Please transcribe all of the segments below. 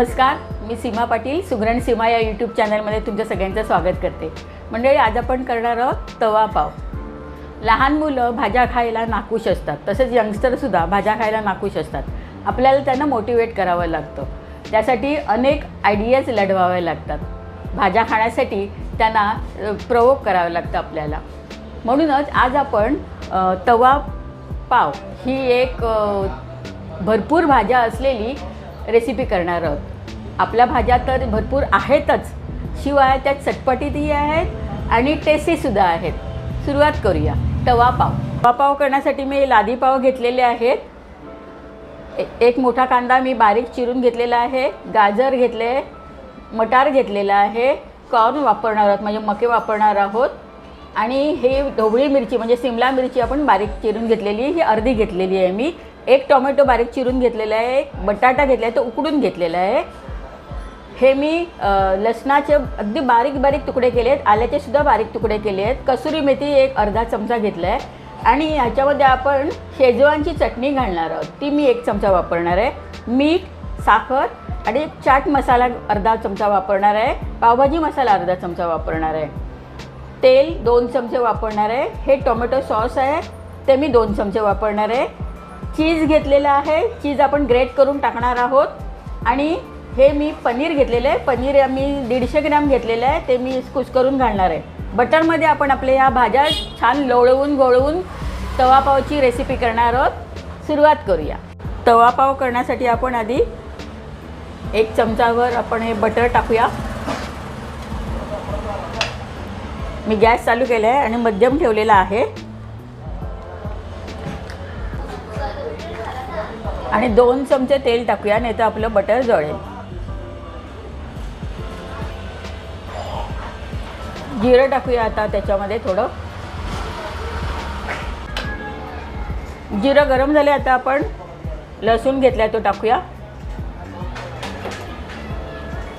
नमस्कार मी सीमा पाटील सुगरण सीमा या यूट्यूब चॅनलमध्ये तुमच्या सगळ्यांचं स्वागत करते. मंडळी आज आपण करणार आहोत तवा पाव. लहान मुलं भाज्या खायला नाखुश असतात तसेच यंगस्टरसुद्धा भाज्या खायला नाखुश असतात. आपल्याला त्यांना मोटिवेट करावं लागतं. त्यासाठी अनेक आयडियाज लढवाव्या लागतात. भाज्या खाण्यासाठी त्यांना प्रवोक करावं लागतं आपल्याला. म्हणूनच आज आपण तवा पाव ही एक भरपूर भाज्या असलेली रेसिपी करणार आहोत. आपल्या भाज्या तर भरपूर आहेतच. शिवाय त्यात चटपटीतही आहेत आणि टेस्टीसुद्धा आहेत. सुरुवात करूया. तवा पाव. तवा पाव करण्यासाठी मी लादी पाव घेतलेले आहेत. एक मोठा कांदा मी बारीक चिरून घेतलेला आहे. गाजर घेतले मटार घेतलेला आहे. कॉर्न वापरणार आहोत म्हणजे मके वापरणार आहोत. आणि हे ढोबळी मिरची म्हणजे सिमला मिरची आपण बारीक चिरून घेतलेली ही अर्धी घेतलेली आहे मी. एक टोमॅटो बारीक चिरून घेतलेला आहे एक बटाटा घेतला आहे तो उकडून घेतलेला आहे. हे मी लसणाचे अगदी बारीक बारीक तुकडे केले आहेत आल्याचे सुद्धा बारीक तुकडे केले आहेत कसुरी मेथी एक अर्धा चमचा घेतला आहे आणि ह्याच्यामध्ये आपण शेजवानची चटणी घालणार आहोत. ती मी एक चमचा वापरणार आहे. मीठ साखर आणि एक चाट मसाला अर्धा चमचा वापरणार आहे. पावभाजी मसाला अर्धा चमचा वापरणार आहे. तेल दोन चमचे वापरणार आहे. हे टोमॅटो सॉस आहे. ते मी दोन चमचे वापरणार आहे. चीज घेतलेलं आहे. चीज आपण ग्रेट करून टाकणार आहोत. आणि हे मी पनीर घेतलेलं आहे. पनीर मी दीडशे ग्रॅम घेतलेलं आहे. ते मी कुस करून घालणार आहे. बटरमध्ये आपण आपल्या ह्या भाज्या छान लोळवून गोळवून तवापावची रेसिपी करणार आहोत. सुरुवात करूया. तवापाव करण्यासाठी आपण आधी एक चमचावर आपण हे बटर टाकूया. मी गॅस चालू केला आहे आणि मध्यम ठेवलेला आहे. आणि दोन चमचे तेल टाकूया नाही तर आपलं बटर जळेल. जिरं टाकूया आता त्याच्यामध्ये थोडं. जिरं गरम झाले आता आपण लसूण घेतलाय तो टाकूया.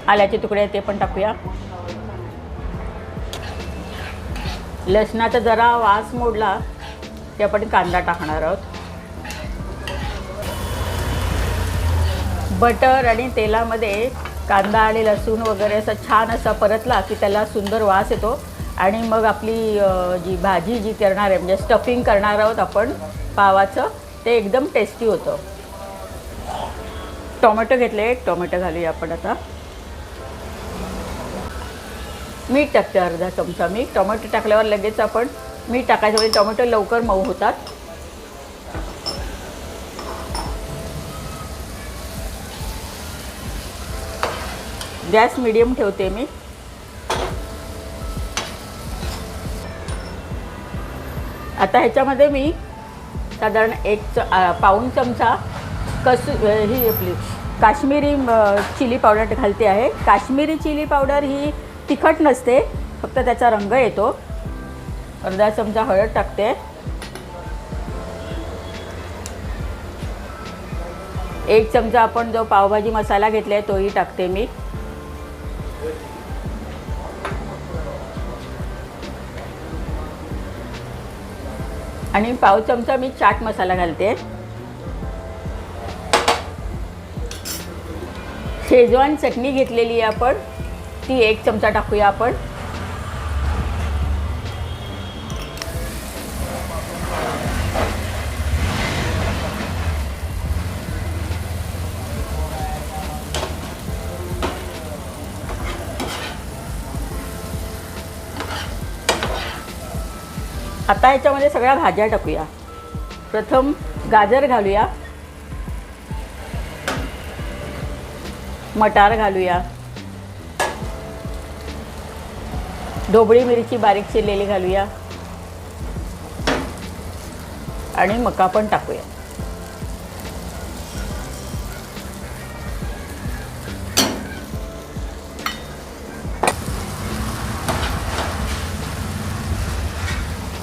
आल्याचे तुकडे ते पण टाकूया. लसणाचा जरा वास मोडला ते आपण कांदा टाकणार आहोत. बटर आणि तेलामध्ये कांदा आणि लसूण वगैरे असा छान असा परतला की त्याला सुंदर वास येतो. आणि मग आपली जी भाजी जी करणार आहे म्हणजे स्टफिंग करणार आहोत आपण पावाचं ते एकदम टेस्टी होतं. टोमॅटो घेतले एक टोमॅटो घालूया आपण आता. मीठ टाकते अर्धा चमचा मीठ. टोमॅटो टाकल्यावर लगेच आपण मीठ टाकायचं म्हणजे टोमॅटो लवकर मऊ होतात. गॅस मिडियम ठेवते मी. आता ह्याच्यामध्ये मी साधारण एक च पाऊण चमचा कस ही आपली काश्मीरी चिली पावडर घालते आहे. काश्मीरी चिली पावडर ही तिखट नसते फक्त त्याचा रंग येतो. अर्धा चमचा हळद टाकते. एक चमचा आपण जो पावभाजी मसाला घेतला आहे तोही टाकते मी. आणि पाव चमचा मी चाट मसाला घालते. शेजवान चटणी घेतलेली आहे आपण. ती एक चमचा टाकूया आपण. आता याच्यामध्ये सगळ्या भाज्या टाकूया. प्रथम गाजर घालूया. मटार घालूया. ढोबळी मिरची बारीक चिरलेली घालूया. आणि मका पण टाकूया.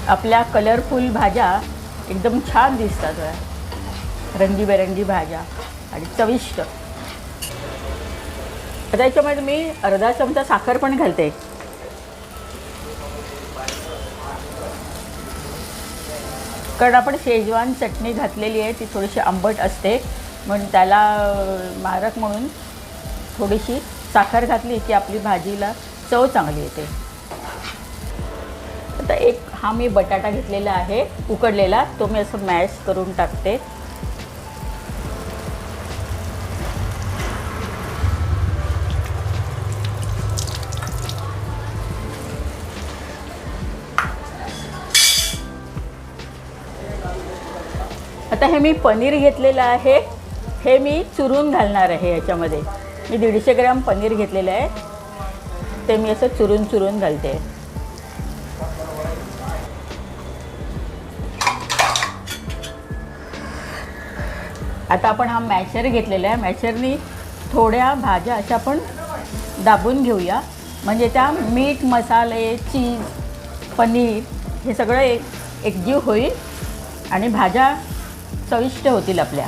आपल्या कलरफुल भाज्या एकदम छान दिसतात रंगीबेरंगी भाज्या आणि चविष्ट. आता याच्यामध्ये मी अर्धा चमचा साखर पण घालते. कारण आपण शेजवान चटणी घातलेली आहे ती थोडीशी आंबट असते. म्हणून त्याला मारक म्हणून थोडीशी साखर घातली की आपली भाजीला चव चांगली येते. आता एक हा मी बटाटा घेतलेला आहे उकडलेला तो मी असं मॅश करून टाकते. आता हे मी पनीर घेतलेलं आहे. हे मी चुरून घालणार आहे याच्यामध्ये. मी दीडशे ग्रॅम पनीर घेतलेलं आहे. ते मी असं चुरून चुरून घालते. आता आपण हा मॅशर घेतलेला आहे. मॅशरनी थोड्या भाज्या अशा आपण दाबून घेऊया. म्हणजे त्या मीठ मसाले चीज पनीर हे सगळं एक एकजीव होईल आणि भाज्या चविष्ट होतील आपल्या.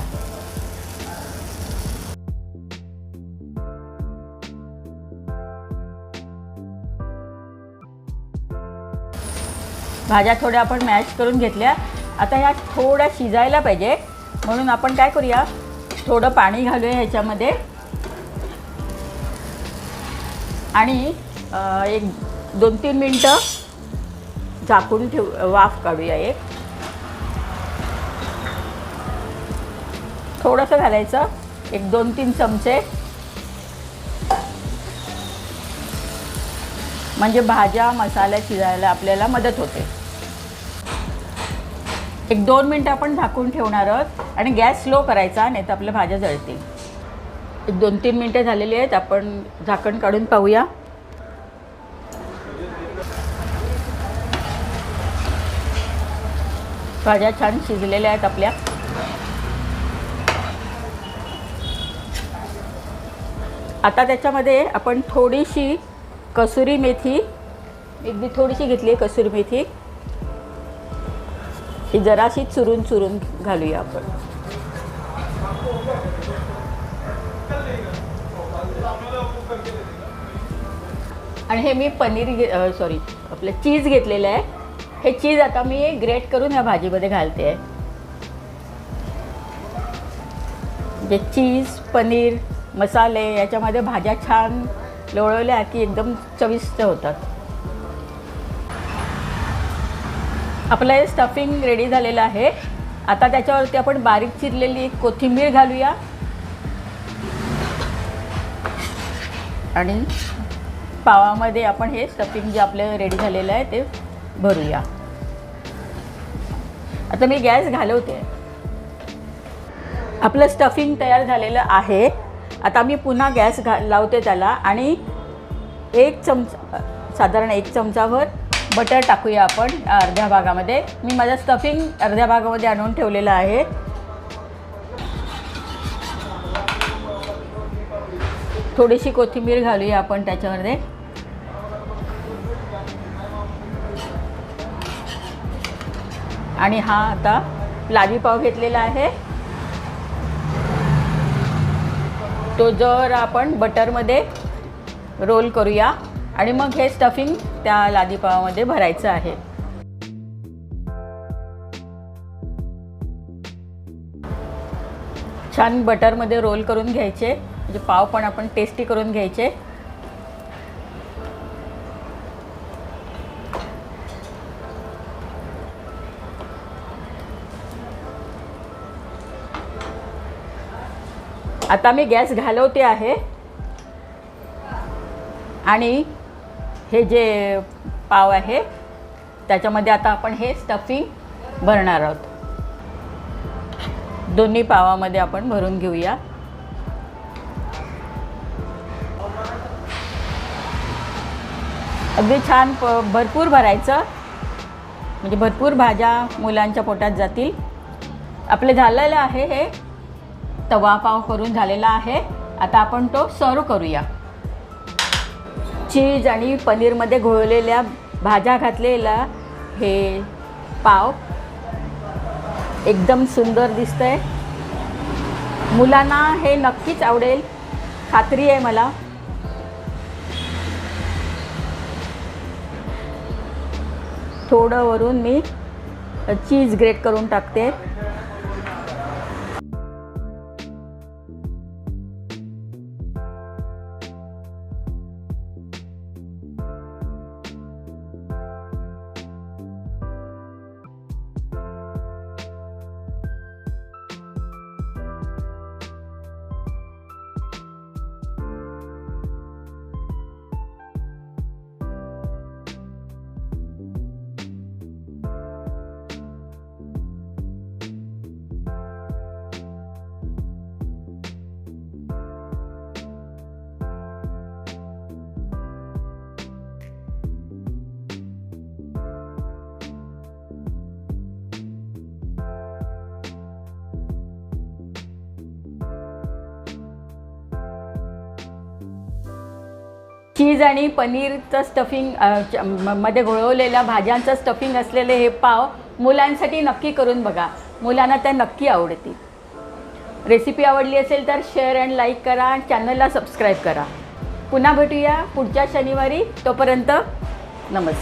भाज्या थोड्या आपण मॅश करून घेतल्या. आता ह्या थोड्या शिजायला पाहिजे. म्हणून आपण काय करूया? थोडं पाणी घालूया ह्याच्यामध्ये. आणि एक दोन तीन मिनटं झाकून ठेव वाफ काढूया एक. थोडंसं घालायचं. एक दोन तीन चमचे. म्हणजे भाज्या मसाला शिजायला आपल्याला मदत होते. एक दोन मिनटं आपण झाकून ठेवणार आहोत आणि गॅस स्लो करायचा नाही तर आपल्या भाज्या जळतील. एक दोन तीन मिनटं झालेली आहेत आपण झाकण काढून पाहूया. भाज्या छान शिजलेल्या आहेत आपल्या. आता त्याच्यामध्ये आपण थोडीशी कसुरी मेथी एकदी थोडीशी घेतली आहे कसुरी मेथी. ही जराशी चुरून चुरून घालूया आपण. आणि हे मी पनीर घे सॉरी आपलं चीज घेतलेलं आहे. हे चीज आता मी ग्रेट करून ह्या भाजीमध्ये घालते. आहे जे चीज पनीर मसाले याच्यामध्ये भाज्या छान लोळवल्या की एकदम चविष्ट होतात. आपलं हे स्टफिंग रेडी झालेलं आहे. आता त्याच्यावरती आपण बारीक चिरलेली कोथिंबीर घालूया. आणि पावामध्ये आपण हे स्टफिंग जे आपलं रेडी झालेलं आहे ते भरूया. आता मी गॅस घालवते. आपलं स्टफिंग तयार झालेलं आहे. आता मी पुन्हा गॅस घा लावते त्याला आणि एक चमचा साधारण एक चमचाभर बटर टाकूया आपण अर्ध्या भागामध्ये. मी माझं स्टफिंग अर्ध्या भागामध्ये आणून ठेवलेलं आहे. थोडीशी कोथिंबीर घालूया आपण त्याच्यामध्ये. आणि हा आता लादी पाव घेतलेला आहे. तो जर आपण बटरमध्ये रोल करूया. आणि मग हे स्टफिंग त्या लादीपावामध्ये भरायचं आहे. छान बटरमध्ये रोल करून घ्यायचे म्हणजे पाव पण आपण टेस्टी करून घ्यायचे. आता मी गॅस घालवते आहे. आणि हे जे पाव आहे त्याच्यामध्ये आता आपण हे स्टफिंग भरणार आहोत. दोन्ही पावामध्ये आपण भरून घेऊया. अगदी छान प भरपूर भरायचं. म्हणजे भरपूर भाज्या मुलांच्या पोटात जातील. आपले झालेलं आहे हे. तवा पाव करून झालेला आहे. आता आपण तो सर्व करूया. चीज आणि पनीरमध्ये घोळलेल्या भाज्या घातलेला हे पाव एकदम सुंदर दिसतंय. मुलांना हे नक्कीच आवडेल. खात्री आहे मला. थोडं वरून मी चीज ग्रेट करून टाकते. चीज आणि पनीरचं स्टफिंग च- मध्ये घोळवलेल्या भाज्यांचं स्टफिंग असलेले हे पाव मुलांसाठी नक्की करून बघा. मुलांना त्या नक्की आवडतील. रेसिपी आवडली असेल तर शेअर अँड लाईक करा. चॅनलला सबस्क्राईब करा. पुन्हा भेटूया पुढच्या शनिवारी. तोपर्यंत नमस्कार.